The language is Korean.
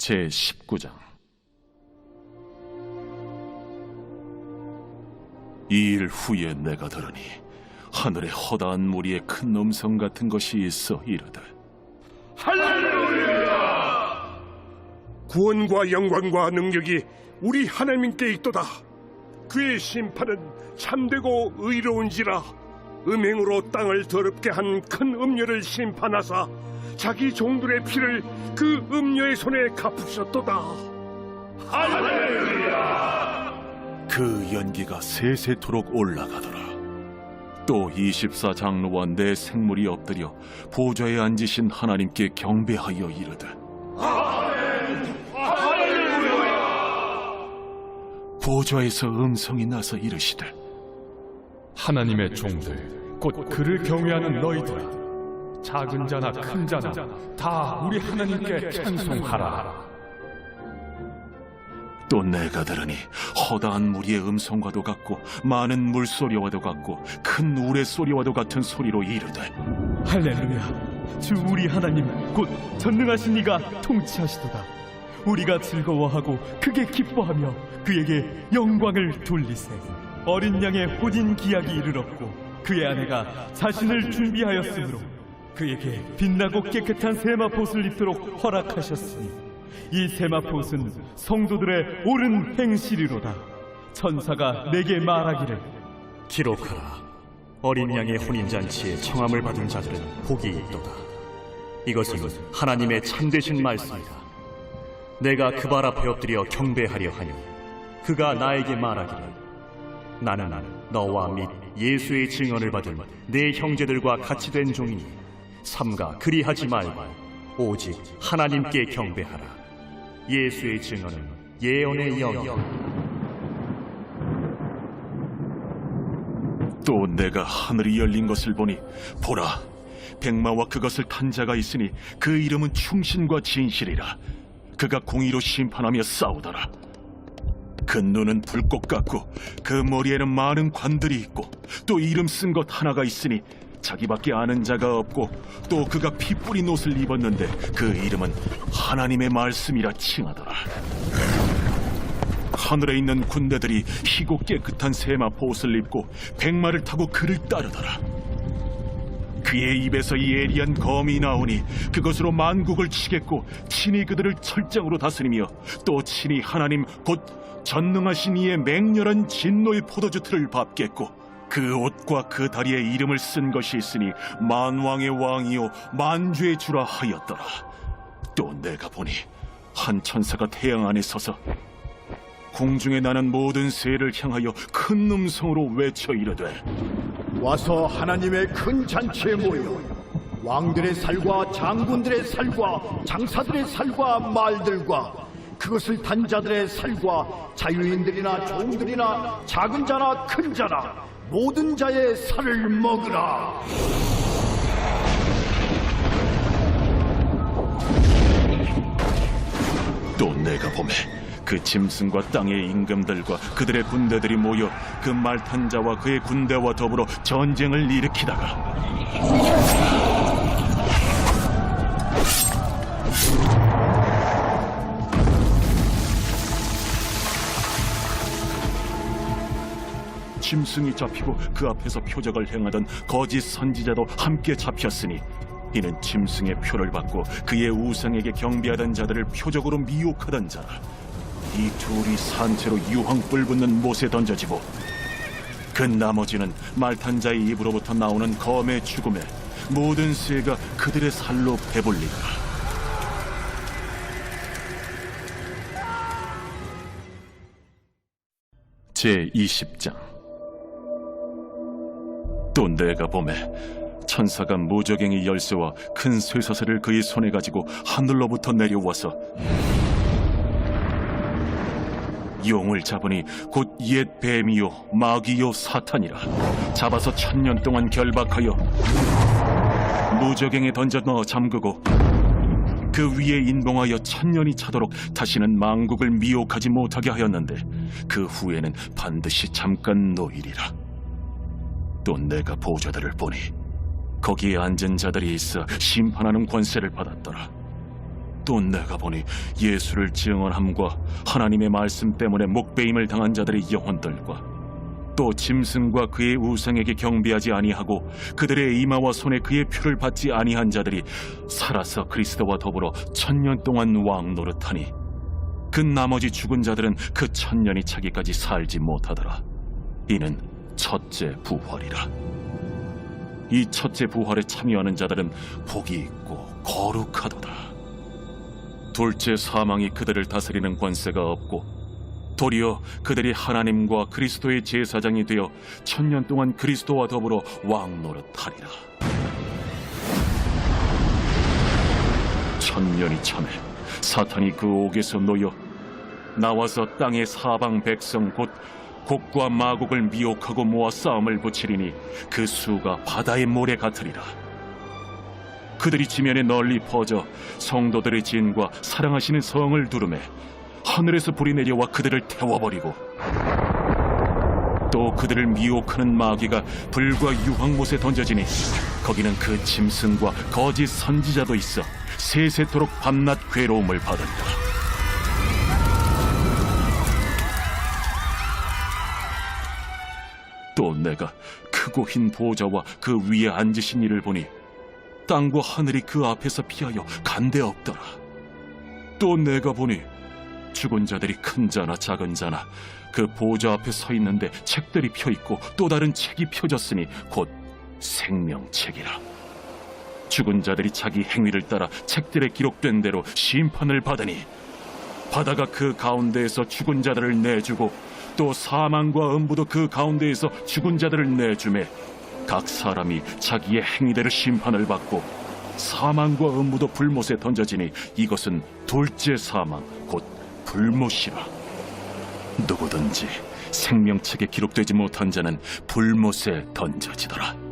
제 19장 이 일 후에 내가 들으니 하늘에 허다한 무리의 큰 음성 같은 것이 있어 이르되 구원과 영광과 능력이 우리 하나님께 있도다. 그의 심판은 참되고 의로운지라 음행으로 땅을 더럽게 한 큰 음녀를 심판하사 자기 종들의 피를 그 음녀의 손에 갚으셨도다. 그 연기가 세세토록 올라가더라. 또 24장로와 내 생물이 엎드려 보좌에 앉으신 하나님께 경배하여 이르되 보좌에서 음성이 나서 이르시되 하나님의 종들 곧 그를 경외하는 너희들아 작은 자나 큰 자나 다 우리 하나님께 찬송하라. 또 내가 들으니 허다한 무리의 음성과도 같고 많은 물소리와도 같고 큰 우레소리와도 같은 소리로 이르되 할렐루야. 주 우리 하나님 곧 전능하신 이가 통치하시도다. 우리가 즐거워하고 크게 기뻐하며 그에게 영광을 돌리세. 어린 양의 혼인 기약이 이르렀고 그의 아내가 자신을 준비하였으므로 그에게 빛나고 깨끗한 세마포옷을 입도록 허락하셨으니 이 세마포옷은 성도들의 옳은 행실이로다 천사가 내게 말하기를 기록하라. 어린 양의 혼인잔치에 청함을 받은 자들은 복이 있도다. 이것은 하나님의 참되신 말씀이다. 내가 그 발 앞에 엎드려 경배하려 하니 그가 나에게 말하기를 나는 너와 및 예수의 증언을 받은 내 형제들과 같이 된 종이니 삼가 그리하지 말고 오직 하나님께 경배하라. 예수의 증언은 예언의 영이다. 또 내가 하늘이 열린 것을 보니 보라 백마와 그것을 탄 자가 있으니 그 이름은 충신과 진실이라 그가 공의로 심판하며 싸우더라 그 눈은 불꽃 같고 그 머리에는 많은 관들이 있고 또 이름 쓴 것 하나가 있으니 자기밖에 아는 자가 없고 또 그가 피 뿌린 옷을 입었는데 그 이름은 하나님의 말씀이라 칭하더라 하늘에 있는 군대들이 희고 깨끗한 세마포 옷을 입고 백마를 타고 그를 따르더라. 그의 입에서 예리한 검이 나오니 그것으로 만국을 치겠고 친히 그들을 철장으로 다스리며 또 친히 하나님 곧 전능하신 이의 맹렬한 진노의 포도주 틀을 밟겠고 그 옷과 그 다리에 이름을 쓴 것이 있으니 만왕의 왕이요 만주의 주라 하였더라. 또 내가 보니 한 천사가 태양 안에 서서 공중에 나는 모든 새를 향하여 큰 음성으로 외쳐 이르되 와서 하나님의 큰 잔치에 모여 왕들의 살과 장군들의 살과 장사들의 살과 말들과 그것을 단 자들의 살과 자유인들이나 종들이나 작은 자나 큰 자나 모든 자의 살을 먹으라. 또 내가 보매 그 짐승과 땅의 임금들과 그들의 군대들이 모여 그 말탄 자와 그의 군대와 더불어 전쟁을 일으키다가 짐승이 잡히고 그 앞에서 표적을 행하던 거짓 선지자도 함께 잡혔으니 이는 짐승의 표를 받고 그의 우상에게 경배하던 자들을 표적으로 미혹하던 자라. 이 둘이 산채로 유황불 붙는 못에 던져지고 그 나머지는 말탄 자의 입으로부터 나오는 검의 죽음에 모든 새가 그들의 살로 배불리라. 제 20장 또 내가 보매 천사가 무적행의 열쇠와 큰 쇠사슬을 그의 손에 가지고 하늘로부터 내려와서 용을 잡으니 곧 옛 뱀이요 마귀요 사탄이라 잡아서 천년 동안 결박하여 무적행에 던져 넣어 잠그고 그 위에 인봉하여 천년이 차도록 다시는 망국을 미혹하지 못하게 하였는데 그 후에는 반드시 잠깐 노일이라 또 내가 보좌들을 보니 거기에 앉은 자들이 있어 심판하는 권세를 받았더라. 또 내가 보니 예수를 증언함과 하나님의 말씀 때문에 목배임을 당한 자들의 영혼들과 또 짐승과 그의 우상에게 경배하지 아니하고 그들의 이마와 손에 그의 표를 받지 아니한 자들이 살아서 그리스도와 더불어 천년 동안 왕 노릇하니 그 나머지 죽은 자들은 그 천년이 차기까지 살지 못하더라. 이는 첫째 부활이라 이 첫째 부활에 참여하는 자들은 복이 있고 거룩하도다 둘째 사망이 그들을 다스리는 권세가 없고 도리어 그들이 하나님과 그리스도의 제사장이 되어 천년 동안 그리스도와 더불어 왕 노릇하리라. 천년이 참에 사탄이 그 옥에서 놓여 나와서 땅의 사방 백성 곧 곡과 마곡을 미혹하고 모아 싸움을 붙이리니 그 수가 바다의 모래 같으리라. 그들이 지면에 널리 퍼져 성도들의 진과 사랑하시는 성을 두르매 하늘에서 불이 내려와 그들을 태워버리고 또 그들을 미혹하는 마귀가 불과 유황못에 던져지니 거기는 그 짐승과 거짓 선지자도 있어 세세토록 밤낮 괴로움을 받으리 또 내가 크고 흰 보좌와 그 위에 앉으신 이를 보니 땅과 하늘이 그 앞에서 피하여 간데 없더라 또 내가 보니 죽은 자들이 큰 자나 작은 자나 그 보좌 앞에 서 있는데 책들이 펴 있고 또 다른 책이 펴졌으니 곧 생명책이라. 죽은 자들이 자기 행위를 따라 책들에 기록된 대로 심판을 받으니 바다가 그 가운데에서 죽은 자들을 내주고 또 사망과 음부도 그 가운데에서 죽은 자들을 내주매 각 사람이 자기의 행위대로 심판을 받고 사망과 음부도 불못에 던져지니 이것은 둘째 사망 곧 불못이라. 누구든지 생명책에 기록되지 못한 자는 불못에 던져지더라